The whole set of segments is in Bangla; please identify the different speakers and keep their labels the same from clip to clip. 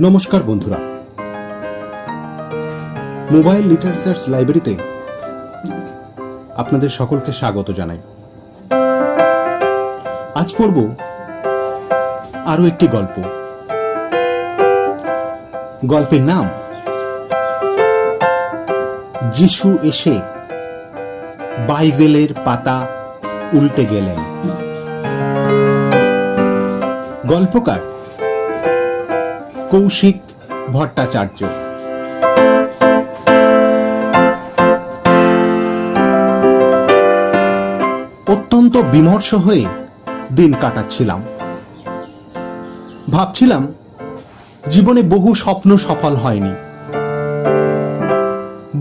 Speaker 1: নমস্কার বন্ধুরা। মোবাইল লিটারেচার্স লাইব্রেরিতে আপনাদের সকলকে স্বাগত জানাই। আজ পড়ব আরও একটি গল্প। গল্পের নাম, যিশু এসে বাইবেলের পাতা উল্টে গেলেন। গল্পকার কৌশিক ভট্টাচার্য। অত্যন্ত বিমর্ষ হয়ে দিন কাটাচ্ছিলাম। ভাবছিলাম, জীবনে বহু স্বপ্ন সফল হয়নি।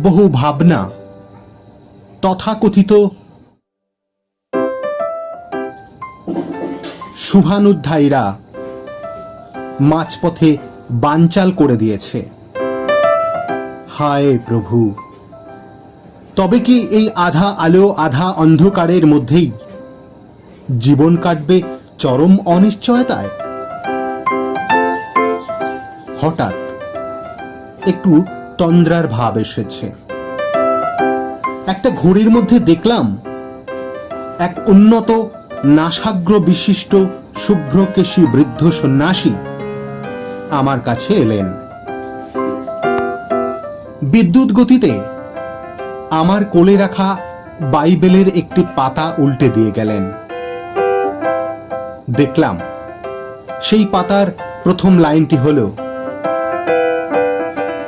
Speaker 1: বহু ভাবনা তথাকথিত শুভানুধ্যায়ীরা মাঝপথে বানচাল করে দিয়েছে। হায় প্রভু। তবে কি এই আধা আলো আধা অন্ধকারের মধ্যেই জীবন কাটবে চরম অনিশ্চয়তায়? হঠাৎ একটু তন্দ্রার ভাব এসেছে। একটা ঘড়ির মধ্যে দেখলাম এক উন্নত নাসাগ্র বিশিষ্ট শুভ্রকেশী বৃদ্ধ সন্ন্যাসী আমার কাছে এলেন। বিদ্যুৎ গতিতে আমার কোলে রাখা বাইবেলের একটি পাতা উল্টে দিয়ে গেলেন। দেখলাম, সেই পাতার প্রথম লাইনটি হল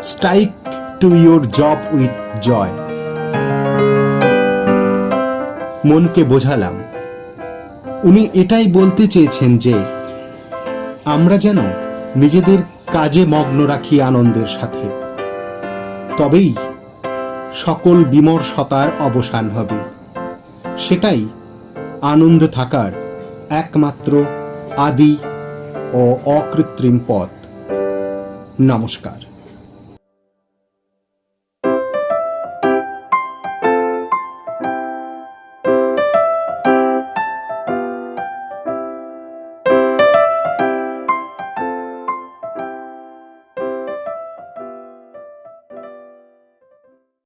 Speaker 1: strike to your job with joy মনকে বোঝালাম, উনি এটাই বলতে চেয়েছেন যে, আমরা যেন নিজেদের কাজে মগ্ন রাখি আনন্দের সাথে। তবেই সকল বিমর্ষতার অবসান হবে। সেটাই আনন্দ থাকার একমাত্র আদি ও অকৃত্রিম পথ। নমস্কার।